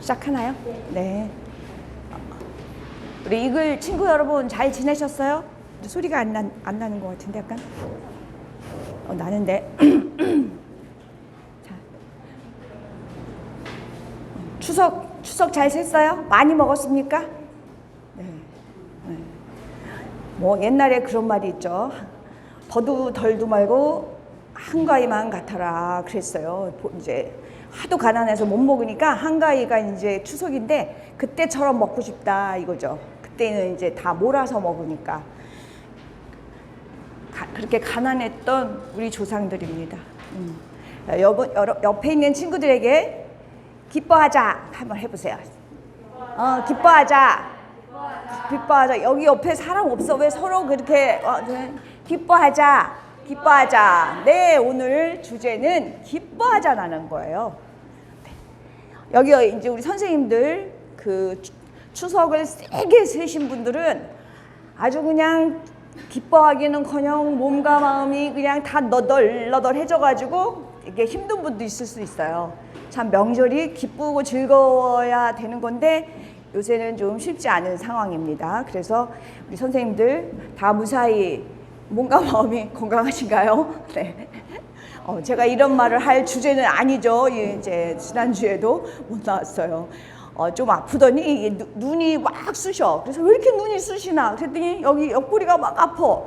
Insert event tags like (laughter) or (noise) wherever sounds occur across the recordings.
시작하나요? 네. 우리 이글 친구 여러분 잘 지내셨어요? 소리가 안, 나, 안 나는 것 같은데 약간 어, 나는데 (clears throat) 자. 추석 추석 잘 샜어요? 많이 먹었습니까? 네. 네. 뭐 옛날에 그런 말이 있죠. 더도 덜도 말고 한가위만 같아라 그랬어요. 보- 이제 하도 가난해서 못 먹으니까 한가위가 이제 추석인데 그때처럼 먹고 싶다 이거죠. 그때는 이제 다 몰아서 먹으니까 가- 그렇게 가난했던 우리 조상들입니다. 음. 여러, 옆에 있는 친구들에게 기뻐하자 한번 해보세요. 어, 기뻐하자. 기뻐하자. 여기 옆에 사람 없어. 왜 서로 그렇게 어, 네. 기뻐하자. 기뻐하자. 네, 오늘 주제는 기 뻐하자라는 거예요. 네. 여기 이제 우리 선생님들 그 추- 추석을 세게 세신 분들은 아주 그냥 기뻐하기는커녕 몸과 마음이 그냥 다 너덜너덜해져가지고 이게 힘든 분도 있을 수 있어요. 참 명절이 기쁘고 즐거워야 되는 건데 요새는 좀 쉽지 않은 상황입니다. 그래서 우리 선생님들 다 무사히 몸과 마음이 (laughs) 건강하신가요? 네. 어, 제가 이런 말을 할 주제는 아니죠. 예, 이제 지난주에도 못 나왔어요. 어, 좀 아프더니 눈이 막 쑤셔. 그래서 왜 이렇게 눈이 쑤시나? 그랬더니 여기 옆구리가 막 아파.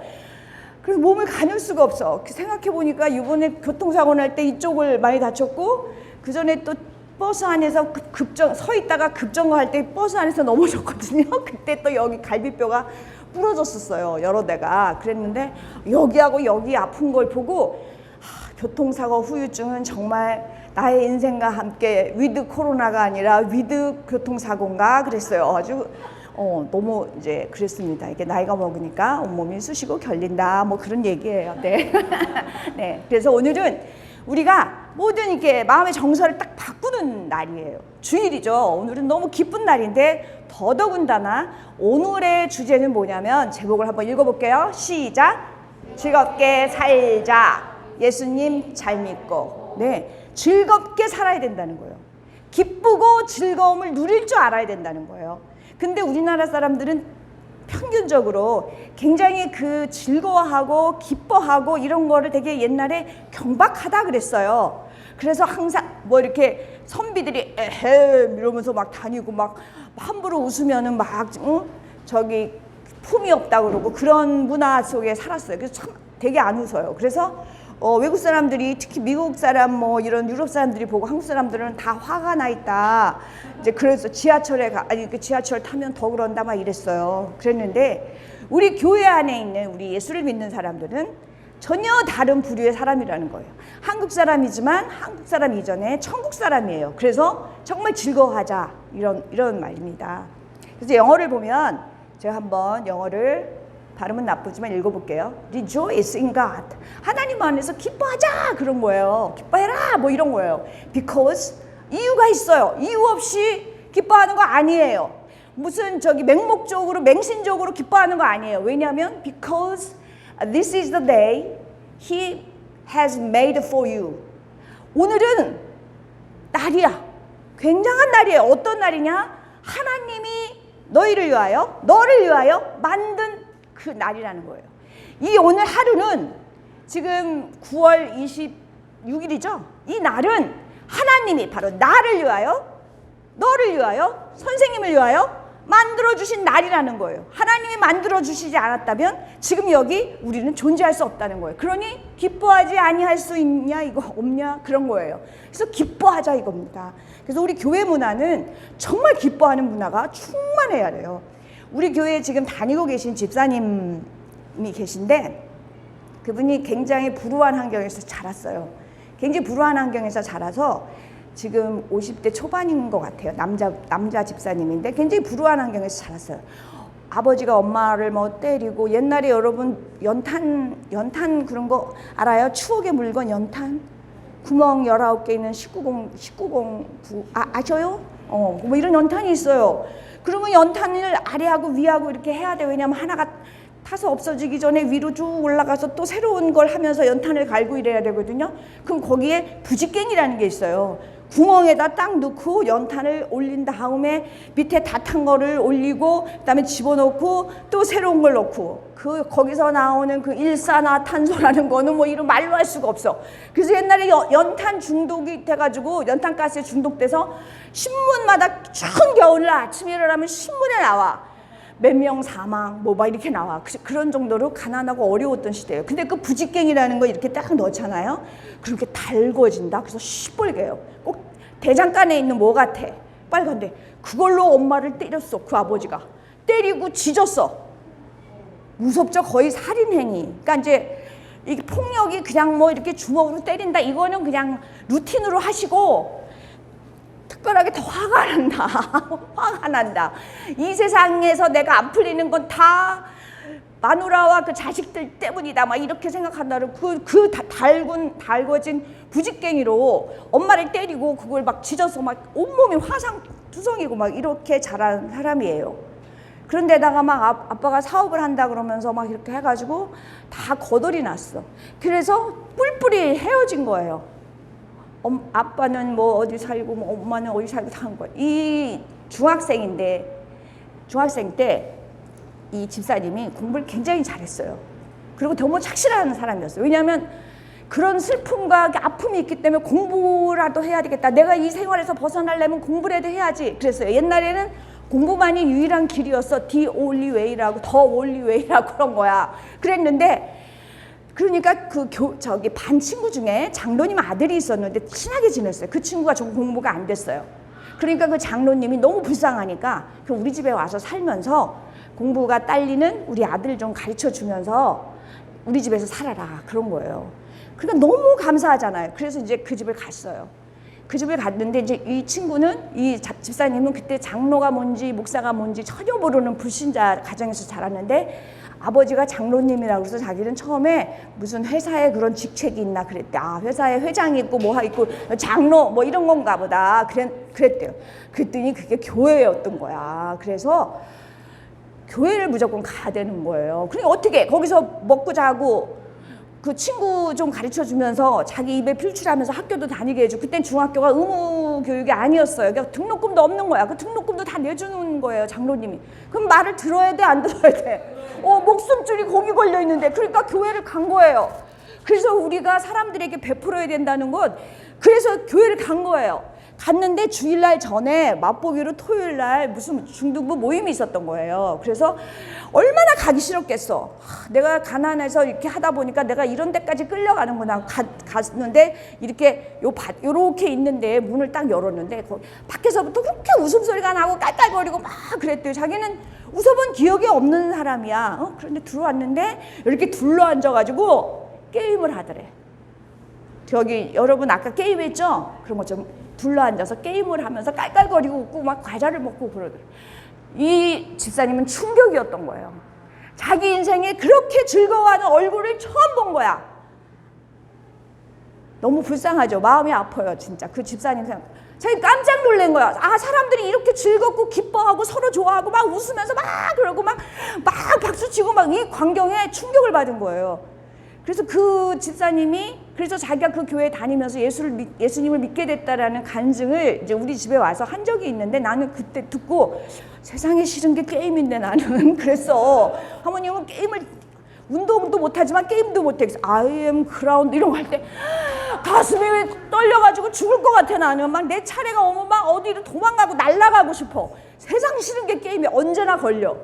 그래서 몸을 가눌 수가 없어. 생각해 보니까 이번에 교통사고 날 때 이쪽을 많이 다쳤고 그 전에 또 버스 안에서 급- 급정 서 있다가 급정거 할 때 버스 안에서 넘어졌거든요. (laughs) 그때 또 여기 갈비뼈가 부러졌었어요. 여러 대가 그랬는데 여기하고 여기 아픈 걸 보고 하, 교통사고 후유증은 정말 나의 인생과 함께 위드 코로나가 아니라 위드 교통사고인가 그랬어요. 아주 어, 너무 이제 그랬습니다. 이게 나이가 먹으니까 온몸이 쑤시고 결린다. 뭐 그런 얘기예요. 네. (laughs) 네. 그래서 오늘은 우리가 모든 이렇게 마음의 정서를 딱 바꾸는 날이에요. 주일이죠. 오늘은 너무 기쁜 날인데 더더군다나 오늘의 주제는 뭐냐면 제목을 한번 읽어볼게요. 시작. 즐겁게 살자. 예수님 잘 믿고. 네. 즐겁게 살아야 된다는 거예요. 기쁘고 즐거움을 누릴 줄 알아야 된다는 거예요. 근데 우리나라 사람들은 평균적으로 굉장히 그 즐거워하고 기뻐하고 이런 거를 되게 옛날에 경박하다 그랬어요. 그래서 항상 뭐 이렇게 선비들이 에헴 이러면서 막 다니고 막 함부로 웃으면은 막 응? 저기 품이 없다 그러고 그런 문화 속에 살았어요. 그래서 참 되게 안 웃어요. 그래서 어, 외국 사람들이 특히 미국 사람 뭐 이런 유럽 사람들이 보고 한국 사람들은 다 화가 나 있다. 이제 그래서 지하철에 가, 아니 그 지하철 타면 더 그런다 막 이랬어요. 그랬는데 우리 교회 안에 있는 우리 예수를 믿는 사람들은 전혀 다른 부류의 사람이라는 거예요. 한국 사람이지만 한국 사람 이전에 천국 사람이에요. 그래서 정말 즐거워하자 이런 이런 말입니다. 그래서 영어를 보면 제가 한번 영어를 발음은 나쁘지만 읽어볼게요. Rejoice in God. 하나님 안에서 기뻐하자 그런 거예요. 기뻐해라 뭐 이런 거예요. Because 이유가 있어요. 이유 없이 기뻐하는 거 아니에요. 무슨 저기 맹목적으로 맹신적으로 기뻐하는 거 아니에요. 왜냐하면 because this is the day He has made for you. 오늘은 날이야. 굉장한 날이에요. 어떤 날이냐? 하나님이 너희를 위하여, 너를 위하여 만든 그 날이라는 거예요. 이 오늘 하루는 지금 9월 26일이죠. 이 날은 하나님이 바로 나를 위하여, 너를 위하여, 선생님을 위하여 만들어 주신 날이라는 거예요. 하나님이 만들어 주시지 않았다면 지금 여기 우리는 존재할 수 없다는 거예요. 그러니 기뻐하지 아니할 수 있냐 이거 없냐 그런 거예요. 그래서 기뻐하자 이겁니다. 그래서 우리 교회 문화는 정말 기뻐하는 문화가 충만해야 돼요. 우리 교회에 지금 다니고 계신 집사님이 계신데 그분이 굉장히 불우한 환경에서 자랐어요. 굉장히 불우한 환경에서 자라서 지금 50대 초반인 것 같아요. 남자 남자 집사님인데 굉장히 불우한 환경에서 자랐어요. 아버지가 엄마를 뭐 때리고 옛날에 여러분 연탄 연탄 그런 거 알아요? 추억의 물건 연탄 구멍 19개 있는 19공 1909 아, 아셔요? 어, 뭐 이런 연탄이 있어요. 그러면 연탄을 아래하고 위하고 이렇게 해야 돼. 왜냐면 하나가 타서 없어지기 전에 위로 쭉 올라가서 또 새로운 걸 하면서 연탄을 갈고 이래야 되거든요. 그럼 거기에 부직갱이라는 게 있어요. 구멍에다 딱 넣고 연탄을 올린 다음에 밑에 다 탄 거를 올리고 그다음에 집어넣고 또 새로운 걸 넣고 그 거기서 나오는 그 일산화탄소라는 거는 뭐 이런 말로 할 수가 없어. 그래서 옛날에 여- 연탄 중독이 돼가지고 연탄가스에 중독돼서 신문마다 추운 겨울날 아침에 일어나면 신문에 나와. 몇 명 사망 뭐 막 이렇게 나와 그- 그런 정도로 가난하고 어려웠던 시대예요. 근데 그 부직갱이라는 거 이렇게 딱 넣잖아요. 그렇게 달궈진다. 그래서 시뻘개요. 꼭 대장간에 있는 뭐 같아? 빨간데 그걸로 엄마를 때렸어. 그 아버지가 때리고 지졌어. 무섭죠. 거의 살인행위. 그러니까 이제 이게 폭력이 그냥 뭐 이렇게 주먹으로 때린다. 이거는 그냥 루틴으로 하시고 특별하게 더 화가 난다. (laughs) 화가 난다. 이 세상에서 내가 안 풀리는 건 다 마누라와 그 자식들 때문이다. 막 이렇게 생각한다는 그, 그 다- 달군, 달궈진 부직갱이로 엄마를 때리고 그걸 막 짖어서 막 온몸이 화상 투성이고 막 이렇게 자란 사람이에요. 그런데다가 막 아- 아빠가 사업을 한다 그러면서 막 이렇게 해가지고 다 거덜이 났어. 그래서 뿔뿔이 헤어진 거예요. 엄, 아빠는 뭐 어디 살고 뭐 엄마는 어디 살고 다 한 거야. 이 중학생인데 중학생 때 이 집사님이 공부를 굉장히 잘했어요. 그리고 너무 착실한 사람이었어요. 왜냐하면 그런 슬픔과 그 아픔이 있기 때문에 공부라도 해야 되겠다. 내가 이 생활에서 벗어나려면 공부라도 해야지. 그랬어요. 옛날에는 공부만이 유일한 길이었어. The only way라고, the only way라고 그런 거야. 그랬는데 그러니까 그 교, 저기 반 친구 중에 장로님 아들이 있었는데 친하게 지냈어요. 그 친구가 좀 공부가 안 됐어요. 그러니까 그 장로님이 너무 불쌍하니까 그 우리 집에 와서 살면서 공부가 딸리는 우리 아들 좀 가르쳐 주면서 우리 집에서 살아라 그런 거예요. 그러니까 너무 감사하잖아요. 그래서 이제 그 집을 갔어요. 그 집을 갔는데 이제 이 친구는 이 자- 집사님은 그때 장로가 뭔지 목사가 뭔지 전혀 모르는 불신자 가정에서 자랐는데 아버지가 장로님이라고 해서 자기는 처음에 무슨 회사에 그런 직책이 있나 그랬대. 아, 회사에 회장이 있고 뭐가 있고 장로 뭐 이런 건가 보다. 그랬, 그랬대요. 그랬더니 그게 교회였던 거야. 그래서 교회를 무조건 가야 되는 거예요. 그러니까 어떻게 거기서 먹고 자고 그 친구 좀 가르쳐 주면서 자기 입에 필출하면서 학교도 다니게 해주고 그땐 중학교가 의무 교육이 아니었어요. 그러니까 등록금도 없는 거야. 그 등록금도 다 내주는 거예요, 장로님이. 그럼 말을 들어야 돼, 안 들어야 돼? 어, 목숨줄이 거기 걸려 있는데. 그러니까 교회를 간 거예요. 그래서 우리가 사람들에게 베풀어야 된다는 것. 그래서 교회를 간 거예요. 갔는데 주일날 전에 맛보기로 토요일날 무슨 중등부 모임이 있었던 거예요. 그래서 얼마나 가기 싫었겠어. 하, 내가 가난해서 이렇게 하다 보니까 내가 이런 데까지 끌려가는구나. 가, 갔는데 이렇게 요 밭, 요렇게 있는데 문을 딱 열었는데 거, 밖에서부터 그렇게 웃음소리가 나고 깔깔거리고 막 그랬대요. 자기는 웃어본 기억이 없는 사람이야. 어? 그런데 들어왔는데 이렇게 둘러 앉아가지고 게임을 하더래. 저기 여러분 아까 게임했죠? 그런 것좀 둘러앉아서 게임을 하면서 깔깔거리고 웃고 막 과자를 먹고 그러더라고요. 이 집사님은 충격이었던 거예요. 자기 인생에 그렇게 즐거워하는 얼굴을 처음 본 거야. 너무 불쌍하죠. 마음이 아파요, 진짜. 그 집사님 생각. 자기 깜짝 놀란 거야. 아, 사람들이 이렇게 즐겁고 기뻐하고 서로 좋아하고 막 웃으면서 막 그러고 막, 막 박수 치고 막 이 광경에 충격을 받은 거예요. 그래서 그 집사님이 그래서 자기가 그 교회 다니면서 예수를 믿- 예수님을 믿게 됐다라는 간증을 이제 우리 집에 와서 한 적이 있는데 나는 그때 듣고 세상에 싫은 게 게임인데 나는 (laughs) 그랬어. 하모님은 게임을 운동도 못하지만 게임도 못해. 그래서 I am ground 이런 거 할 때 (gasps) 가슴이 떨려가지고 죽을 것 같아 나는 막 내 차례가 오면 막 어디로 도망가고 날아가고 싶어. 세상 싫은 게 게임이 언제나 걸려.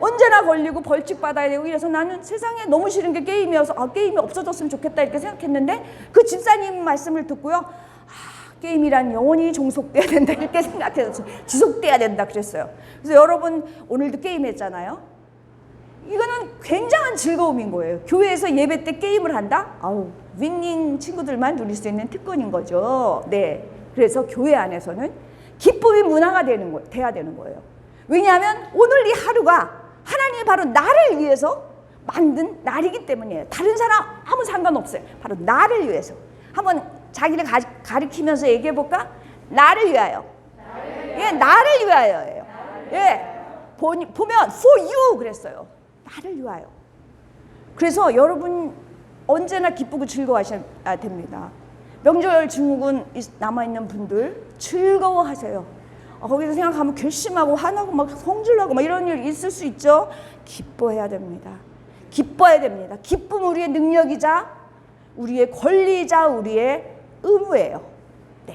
언제나 걸리고 벌칙 받아야 되고 이래서 나는 세상에 너무 싫은 게 게임이어서 아 게임이 없어졌으면 좋겠다 이렇게 생각했는데 그 집사님 말씀을 듣고요. 아, 게임이란 영원히 종속돼야 된다 이렇게 생각해서 지속돼야 된다 그랬어요. 그래서 여러분 오늘도 게임 했잖아요. 이거는 굉장한 즐거움인 거예요. 교회에서 예배 때 게임을 한다? 아우, 윈닝 친구들만 누릴 수 있는 특권인 거죠. 네. 그래서 교회 안에서는 기쁨의 문화가 되는 거, 돼야 되는 거예요. 왜냐하면 오늘 이 하루가 하나님이 바로 나를 위해서 만든 날이기 때문이에요. 다른 사람 아무 상관없어요. 바로 나를 위해서. 한번 자기를 가, 가리키면서 얘기해 볼까? 나를 위하여. 예, 나를 위하여예요. 예. 보, 보면 for you 그랬어요. 나를 위하여. 그래서 여러분 언제나 기쁘고 즐거워하셔야 됩니다. 명절 증후군 있- 남아 있는 분들 즐거워하세요. 어, 거기서 생각하면 괘씸하고 화나고 막 성질나고 막 이런 일 있을 수 있죠. 기뻐해야 됩니다. 기뻐해야 됩니다. 기쁨 우리의 능력이자 우리의 권리자 우리의 의무예요. 네.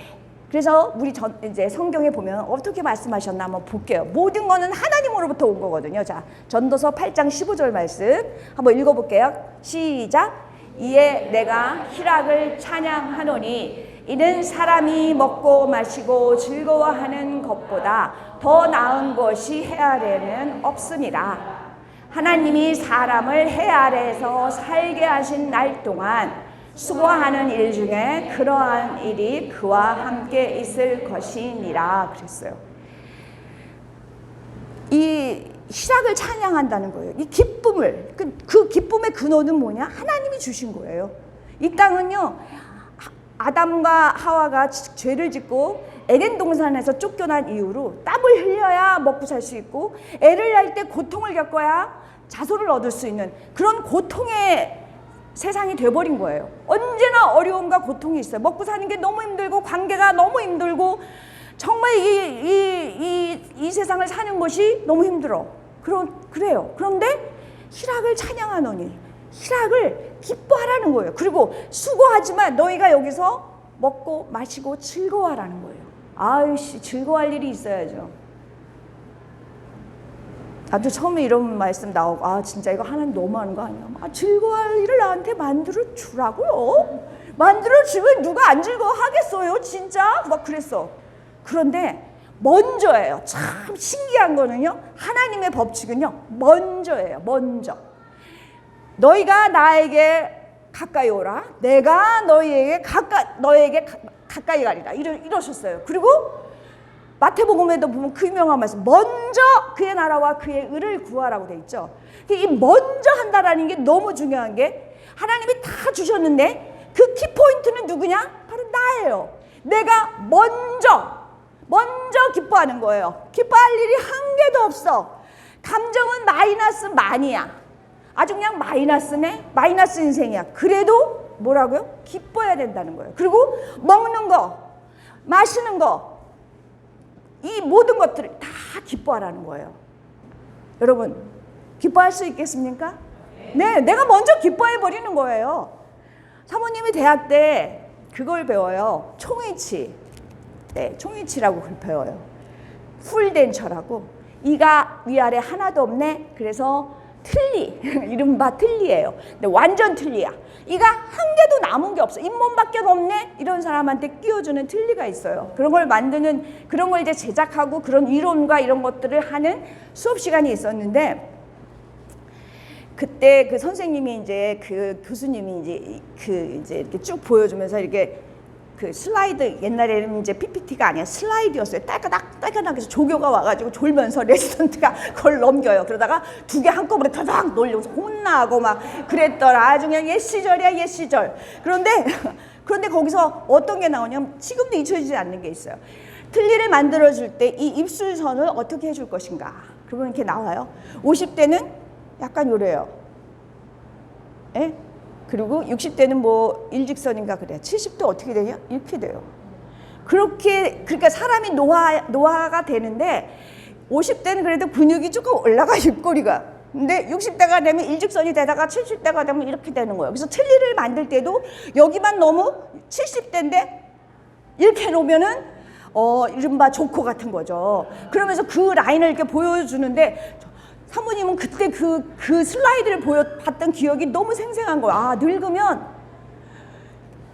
그래서 우리 전 이제 성경에 보면 어떻게 말씀하셨나 한번 볼게요. 모든 거는 하나님으로부터 온 거거든요. 자, 전도서 8장 15절 말씀 한번 읽어 볼게요. 시작. 이에 내가 희락을 찬양하노니 이는 사람이 먹고 마시고 즐거워하는 것보다 더 나은 것이 해 아래는 없습니다. 하나님이 사람을 해 아래에서 살게 하신 날 동안 수고하는 일 중에 그러한 일이 그와 함께 있을 것이니라 그랬어요. 이 희락을 찬양한다는 거예요. 이 기쁨을 그, 그 기쁨의 근원은 뭐냐? 하나님이 주신 거예요. 이 땅은요 하- 아담과 하와가 지- 죄를 짓고 에덴 동산에서 쫓겨난 이후로 땀을 흘려야 먹고 살 수 있고 애를 낳을 때 고통을 겪어야 자손을 얻을 수 있는 그런 고통의 세상이 돼버린 거예요. 언제나 어려움과 고통이 있어요. 먹고 사는 게 너무 힘들고 관계가 너무 힘들고 정말 이, 이, 이, 이 세상을 사는 것이 너무 힘들어. 그러, 그래요. 그런데 희락을 찬양하노니 희락을 기뻐하라는 거예요. 그리고 수고하지만 너희가 여기서 먹고 마시고 즐거워하라는 거예요. 아이씨 즐거워할 일이 있어야죠. 나도 처음에 이런 말씀 나오고 아 진짜 이거 하나님 너무하는 거 아니야? 아, 즐거워할 일을 나한테 만들어 주라고요. 만들어 주면 누가 안 즐거워 하겠어요, 진짜? 막 그랬어. 그런데 먼저예요. 참 신기한 거는요. 하나님의 법칙은요. 먼저예요. 먼저. 너희가 나에게 가까이 오라. 내가 너희에게 가까 너에게 가, 가까이 가리라. 이러, 이러셨어요. 그리고 마태복음에도 보면 그 유명한 말씀 먼저 그의 나라와 그의 의를 구하라고 돼 있죠. 이 먼저 한다라는 게 너무 중요한 게 하나님이 다 주셨는데 그 키포인트는 누구냐? 바로 나예요. 내가 먼저 먼저 기뻐하는 거예요. 기뻐할 일이 한 개도 없어. 감정은 마이너스 만이야. 아주 그냥 마이너스네. 마이너스 인생이야. 그래도 뭐라고요? 기뻐해야 된다는 거예요. 그리고 먹는 거, 마시는 거, 이 모든 것들을 다 기뻐하라는 거예요. 여러분, 기뻐할 수 있겠습니까? 네, 내가 먼저 기뻐해 버리는 거예요. 사모님이 대학 때 그걸 배워요. 총이치. 네, 총이치라고 그걸 배워요. 풀덴처라고. 이가 위아래 하나도 없네. 그래서 틀리. (laughs) 이른바 틀리예요. 근데 완전 틀리야. 이가 한 개도 남은 게 없어. 잇몸밖에 없네. 이런 사람한테 끼워주는 틀리가 있어요. 그런 걸 만드는 그런 걸 이제 제작하고 그런 이론과 이런 것들을 하는 수업 시간이 있었는데 그때 그 선생님이 이제 그 교수님이 이제 그 이제 이렇게 쭉 보여주면서 이렇게 그 슬라이드 옛날에는 이제 PPT가 아니야 슬라이드였어요. 딸까닥 딸까닥 해서 조교가 와가지고 졸면서 (laughs) 레지던트가 그걸 넘겨요. 그러다가 두 개 한꺼번에 타닥 놀려서 혼나고 막 그랬더라. 아주 그냥 옛 시절이야 옛 시절. 그런데 (laughs) 그런데 거기서 어떤 게 나오냐면 지금도 잊혀지지 않는 게 있어요. 틀니를 만들어줄 때 이 입술선을 어떻게 해줄 것인가. 그러면 이렇게 나와요. 50대는 약간 요래요. 예? 그리고 60대는 뭐 일직선인가 그래. 70대 어떻게 되냐? 이렇게 돼요. 그렇게 그러니까 사람이 노화 노화가 되는데 50대는 그래도 근육이 조금 올라가 입꼬리가. 근데 60대가 되면 일직선이 되다가 70대가 되면 이렇게 되는 거예요. 그래서 틀니를 만들 때도 여기만 너무 70대인데 이렇게 해놓으면은 어 이른바 조커 같은 거죠. 그러면서 그 라인을 이렇게 보여주는데 사모님은 그때 그, 그 슬라이드를 보여 봤던 기억이 너무 생생한 거야. 아, 늙으면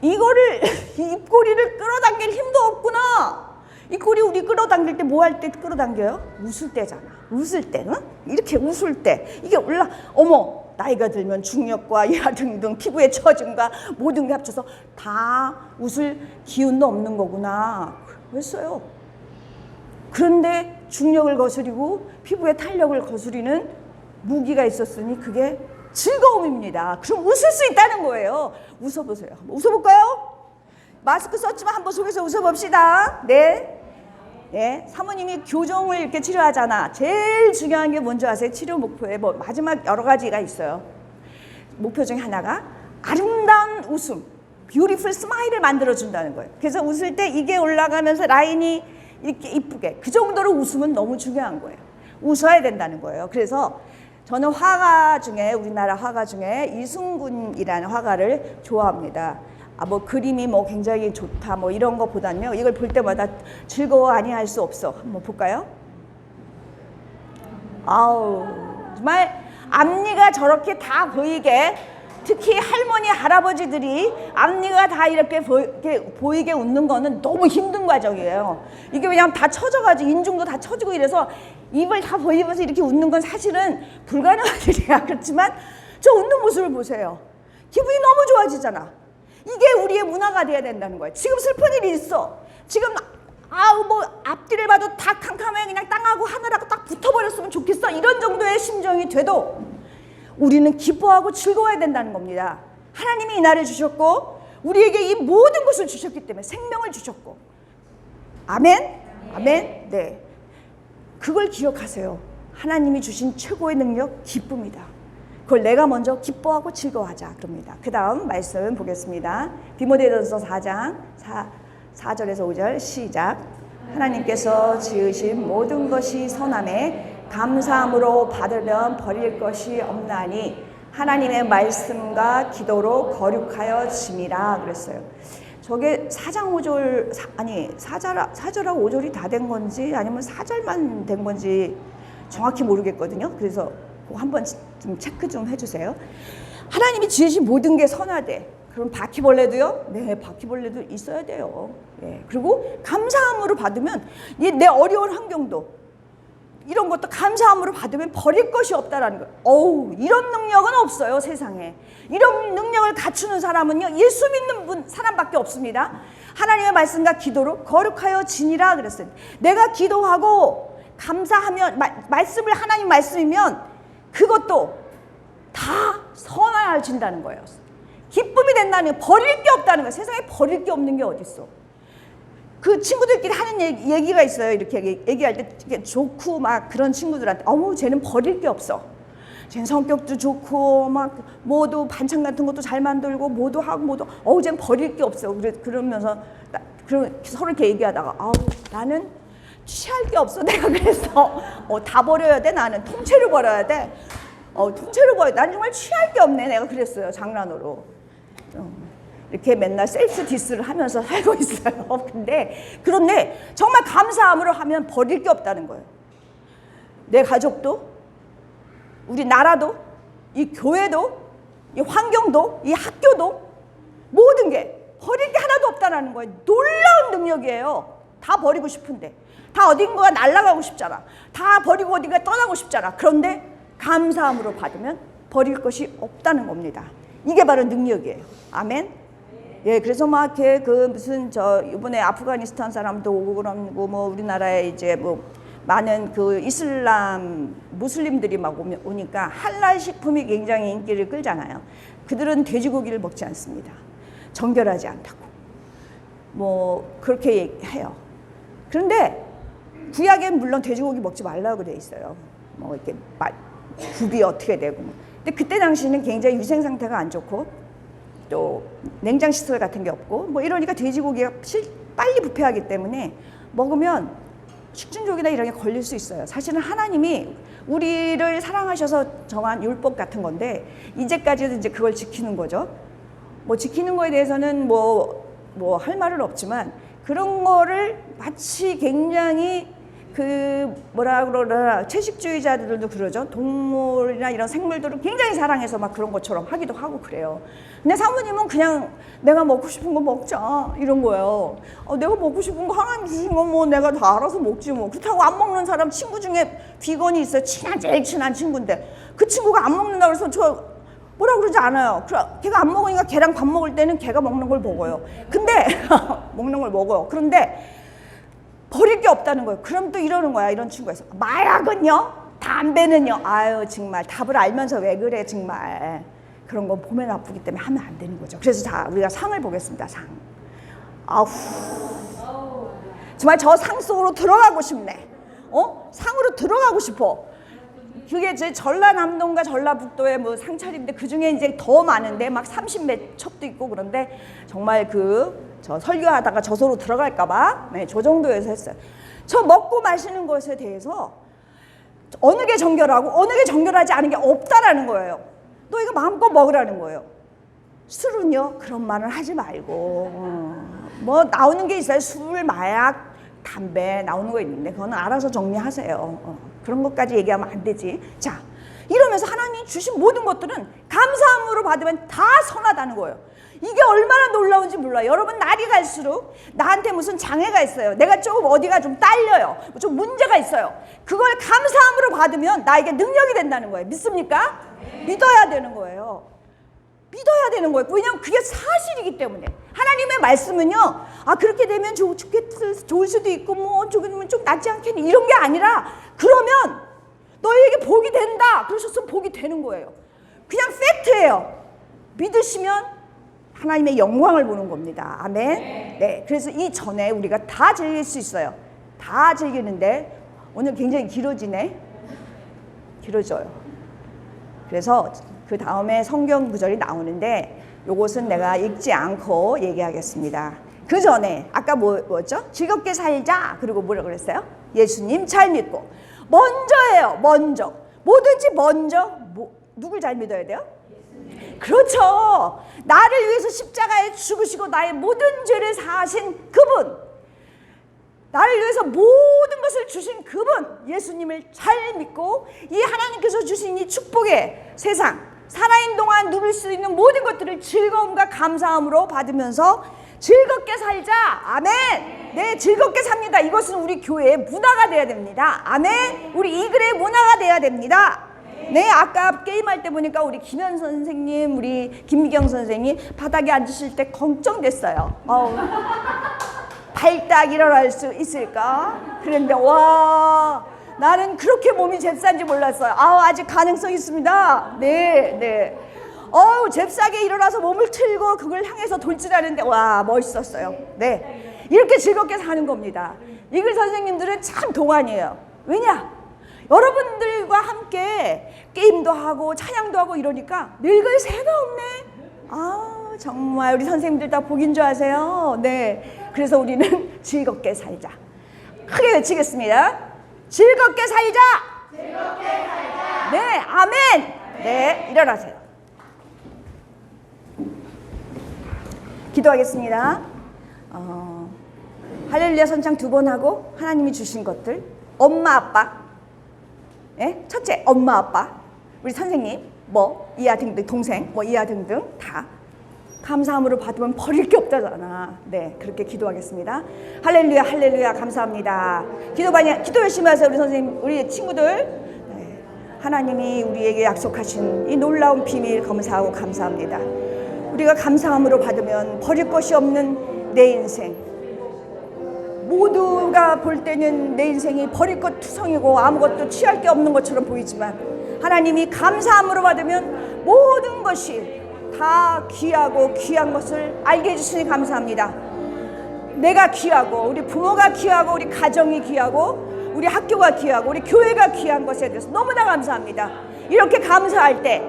이거를, (laughs) 이 입꼬리를 끌어당길 힘도 없구나. 입꼬리 우리 끌어당길 때 뭐 할 때 끌어당겨요? 웃을 때잖아. 웃을 때, 응? 이렇게 웃을 때. 이게 올라, 어머, 나이가 들면 중력과 야 등등 피부의 처짐과 모든 게 합쳐서 다 웃을 기운도 없는 거구나. 그랬어요. 그런데 중력을 거스리고 피부에 탄력을 거스리는 무기가 있었으니 그게 즐거움입니다. 그럼 웃을 수 있다는 거예요. 웃어보세요. 웃어볼까요? 마스크 썼지만 한번 속에서 웃어봅시다. 네. 네, 사모님이 교정을 이렇게 치료하잖아. 제일 중요한 게 뭔지 아세요? 치료 목표에 뭐 마지막 여러 가지가 있어요. 목표 중에 하나가 아름다운 웃음. 뷰티풀 스마일을 만들어 준다는 거예요. 그래서 웃을 때 이게 올라가면서 라인이 이렇게 이쁘게 그 정도로 웃으면 너무 중요한 거예요. 웃어야 된다는 거예요. 그래서 저는 화가 중에 우리나라 화가 중에 이순군이라는 화가를 좋아합니다. 아, 뭐 그림이 뭐 굉장히 좋다 뭐 이런 것보다는요 이걸 볼 때마다 즐거워 아니할 수 없어 한번 볼까요? 아우 정말 앞니가 저렇게 다 보이게 특히 할머니 할아버지들이 앞니가 다 이렇게, 보, 이렇게 보이 게 웃는 거는 너무 힘든 과정이에요. 이게 왜냐면 다 처져가지고 인중도 다 처지고 이래서 입을 다 보이면서 이렇게 웃는 건 사실은 불가능한 일이야. (laughs) 그렇지만 저 웃는 모습을 보세요. 기분이 너무 좋아지잖아. 이게 우리의 문화가 돼야 된다는 거예요. 지금 슬픈 일이 있어. 지금 아우 뭐 앞뒤를 봐도 다 캄캄해 그냥 땅하고 하늘하고 딱 붙어버렸으면 좋겠어 이런 정도의 심정이 돼도 우리는 기뻐하고 즐거워야 된다는 겁니다. 하나님이 이 날을 주셨고 우리에게 이 모든 것을 주셨기 때문에 생명을 주셨고 아멘 아멘 네 그걸 기억하세요. 하나님이 주신 최고의 능력 기쁨이다. 그걸 내가 먼저 기뻐하고 즐거워하자 그럽니다. 그 다음 말씀 보겠습니다. 디모데전서 4장 4, 4절에서 5절 시작. 하나님께서 지으신 모든 것이 선함에 감사함으로 받으면 버릴 것이 없나니 하나님의 말씀과 기도로 거룩하여 짐이라 그랬어요. 저게 4장 5절 아니 4절 4절하고 5절이 다 된 건지 아니면 4절만 된 건지 정확히 모르겠거든요. 그래서 한번 좀 체크 좀 해주세요. 하나님이 지으신 모든 게 선하대. 그럼 바퀴벌레도요? 네, 바퀴벌레도 있어야 돼요. 예. 그리고 감사함으로 받으면 이내 어려운 환경도 이런 것도 감사함으로 받으면 버릴 것이 없다라는 거예요. 어우, 이런 능력은 없어요, 세상에. 이런 능력을 갖추는 사람은요, 예수 믿는 분, 사람밖에 없습니다. 하나님의 말씀과 기도로 거룩하여 지니라 그랬어요. 내가 기도하고 감사하면, 마, 말씀을 하나님 말씀이면 그것도 다 선하여진다는 거예요. 기쁨이 된다는 거 버릴 게 없다는 거예요. 세상에 버릴 게 없는 게 어딨어. 그 친구들끼리 하는 얘기, 얘기 가 있어요. 이렇게 얘기- 얘기할 때 이렇게 좋고 막 그런 친구들한테 어머 쟤는 버릴 게 없어. 쟤는 성격도 좋고 막 뭐도 반찬 같은 것도 잘 만들고 뭐도 하고 뭐도 어우 쟤는 버릴 게 없어. 그래 그러면서 나, 그러 서로 이렇게 얘기하다가 아우 나는 취할 게 없어. (laughs) 내가 그래서 어, 다 버려야 돼. 나는 통째로 버려야 돼. 어, 통째로 버려. 난 정말 취할 게 없네. 내가 그랬어요. 장난으로. 어, 이렇게 맨날 셀프 디스를 하면서 살고 있어요. (laughs) 근데 그런데 정말 감사함으로 하면 버릴 게 없다는 거예요. 내 가족도, 우리 나라도, 이 교회도, 이 환경도, 이 학교도 모든 게 버릴 게 하나도 없다라는 거예요. 놀라운 능력이에요. 다 버리고 싶은데. 다 어딘가 날아가고 싶잖아. 다 버리고 어딘가 떠나고 싶잖아. 그런데 감사함으로 받으면 버릴 것이 없다는 겁니다. 이게 바로 능력이에요. 아멘. 예, 그래서 막 이렇게 그 무슨 저 이번에 아프가니스탄 사람도 오고 그러고 뭐 우리나라에 이제 뭐 많은 그 이슬람 무슬림들이 막 오니까 할랄 식품이 굉장히 인기를 끌잖아요. 그들은 돼지고기를 먹지 않습니다. 정결하지 않다고. 뭐 그렇게 해요. 그런데 구약엔 물론 돼지고기 먹지 말라고 돼 있어요. 뭐 이렇게 마- 굽이 어떻게 되고. 뭐. 근데 그때 당시는 굉장히 위생 상태가 안 좋고 또 냉장 시설 같은 게 없고 뭐 이러니까 돼지고기가 실- 빨리 부패하기 때문에 먹으면 식중독이나 이런 게 걸릴 수 있어요. 사실은 하나님이 우리를 사랑하셔서 정한 율법 같은 건데 이제까지도 이제 그걸 지키는 거죠. 뭐 지키는 거에 대해서는 뭐 뭐 할 말은 없지만 그런 거를 마치 굉장히 그 뭐라 그러나 채식주의자들도 그러죠. 동물이나 이런 생물들을 굉장히 사랑해서 막 그런 것처럼 하기도 하고 그래요. 근데 사모님은 그냥 내가 먹고 싶은 거 먹자 이런 거예요. 어, 내가 먹고 싶은 거 하나님 주신 거 뭐 내가 다 알아서 먹지 뭐. 그렇다고 안 먹는 사람 친구 중에 비건이 있어요. 친한 제일 친한 친구인데 그 친구가 안 먹는다 그래서 저 뭐라 그러지 않아요. 걔가 안 먹으니까 걔랑 밥 먹을 때는 걔가 먹는 걸 먹어요. 근데 (laughs) 먹는 걸 먹어요. 그런데 버릴 게 없다는 거예요. 그럼 또 이러는 거야. 이런 친구에서 마약은요, 담배는요. 아유 정말 답을 알면서 왜 그래 정말 그런 거 보면 아프기 때문에 하면 안 되는 거죠. 그래서 자 우리가 상을 보겠습니다. 상. 아우 정말 저 상 속으로 들어가고 싶네. 어? 상으로 들어가고 싶어. 그게 제 전라남도인가 전라북도의 뭐 상차림인데 그 중에 이제 더 많은데 막 30몇 첩도 있고 그런데 정말 그 저 설교하다가 저소로 들어갈까봐. 네, 저 정도에서 했어요. 저 먹고 마시는 것에 대해서 어느 게 정결하고 어느 게 정결하지 않은 게 없다라는 거예요. 너 이거 마음껏 먹으라는 거예요. 술은요? 그런 말을 하지 말고. 어, 뭐 나오는 게 있어요. 술 마약 담배 나오는 거 있는데 그거는 알아서 정리하세요. 어, 그런 것까지 얘기하면 안 되지. 자 이러면서 하나님 주신 모든 것들은 감사함으로 받으면 다 선하다는 거예요 이게 얼마나 놀라운지 몰라요 여러분 날이 갈수록 나한테 무슨 장애가 있어요 내가 조금 어디가 좀 딸려요 좀 문제가 있어요 그걸 감사함으로 받으면 나에게 능력이 된다는 거예요 믿습니까? 믿어야 되는 거예요 믿어야 되는 거예요. 왜냐하면 그게 사실이기 때문에. 하나님의 말씀은요, 아, 그렇게 되면 좋, 좋겠, 좋을 수도 있고, 뭐, 조금 좀 낫지 않겠니? 이런 게 아니라, 그러면 너희에게 복이 된다. 그러셨으면 복이 되는 거예요. 그냥 팩트예요. 믿으시면 하나님의 영광을 보는 겁니다. 아멘. 네. 그래서 이 전에 우리가 다 즐길 수 있어요. 다 즐기는데, 오늘 굉장히 길어지네. 길어져요. 그래서 그 다음에 성경 구절이 나오는데 요것은 내가 읽지 않고 얘기하겠습니다. 그 전에 아까 뭐, 뭐였죠? 즐겁게 살자. 그리고 뭐라 그랬어요? 예수님 잘 믿고 먼저예요. 먼저 뭐든지 먼저 뭐, 누굴 잘 믿어야 돼요? 그렇죠. 나를 위해서 십자가에 죽으시고 나의 모든 죄를 사하신 그분. 나를 위해서 모든 것을 주신 그분. 예수님을 잘 믿고 이 하나님께서 주신 이 축복의 세상 살아있는 동안 누릴 수 있는 모든 것들을 즐거움과 감사함으로 받으면서 즐겁게 살자. 아멘. 네 즐겁게 삽니다. 이것은 우리 교회의 문화가 돼야 됩니다. 아멘. 우리 이 글의 문화가 돼야 됩니다 네 아까 게임할 때 보니까 우리 김현 선생님 우리 김미경 선생님 바닥에 앉으실 때 걱정됐어요 어우. 발딱 일어날 수 있을까? 그런데 와 나는 그렇게 몸이 잽싼지 몰랐어요. 아 아직 가능성 있습니다. 네 네. 어우 잽싸게 일어나서 몸을 틀고 그걸 향해서 돌진하는데 와 멋있었어요. 네 이렇게 즐겁게 사는 겁니다. 이글 선생님들은 참 동안이에요. 왜냐? 여러분들과 함께 게임도 하고 찬양도 하고 이러니까 늙을 새가 없네. 아 정말 우리 선생님들 다 복인 줄 아세요? 네. 그래서 우리는 (laughs) 즐겁게 살자. 크게 외치겠습니다. 즐겁게 살자. 즐겁게 살자. 네, 아멘. 네, 일어나세요. 기도하겠습니다. 어, 할렐루야 선창 두 번 하고 하나님이 주신 것들, 엄마 아빠, 예? 첫째 엄마 아빠, 우리 선생님, 뭐 이하 등등 동생, 뭐 이하 등등 다 감사함으로 받으면 버릴 게 없다잖아. 네, 그렇게 기도하겠습니다. 할렐루야, 할렐루야, 감사합니다. 기도 많이, 기도 열심히 하세요, 우리 선생님, 우리 친구들. 네, 하나님이 우리에게 약속하신 이 놀라운 비밀 감사하고 감사합니다. 우리가 감사함으로 받으면 버릴 것이 없는 내 인생. 모두가 볼 때는 내 인생이 버릴 것 투성이고 아무것도 취할 게 없는 것처럼 보이지만 하나님이 감사함으로 받으면 모든 것이 다 귀하고 귀한 것을 알게 해주시니 감사합니다. 내가 귀하고 우리 부모가 귀하고 우리 가정이 귀하고 우리 학교가 귀하고 우리 교회가 귀한 것에 대해서 너무나 감사합니다. 이렇게 감사할 때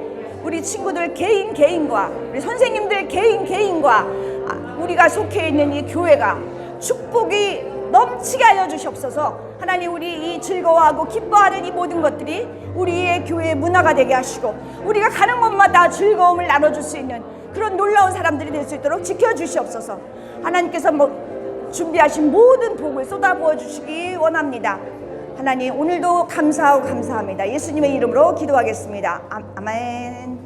우리 친구들 개인 개인과 우리 선생님들 개인 개인과 아, 우리가 속해 있는 이 교회가 축복이 넘치게 하여 주시옵소서. 하나님 우리 이 즐거워하고 기뻐하는 이 모든 것들이 우리의 교회의 문화가 되게 하시고 우리가 가는 곳마다 즐거움을 나눠줄 수 있는 그런 놀라운 사람들이 될 수 있도록 지켜 주시옵소서. 하나님께서 뭐 준비하신 모든 복을 쏟아부어 주시기 원합니다. 하나님 오늘도 감사하고 감사합니다. 예수님의 이름으로 기도하겠습니다. 아, 아멘.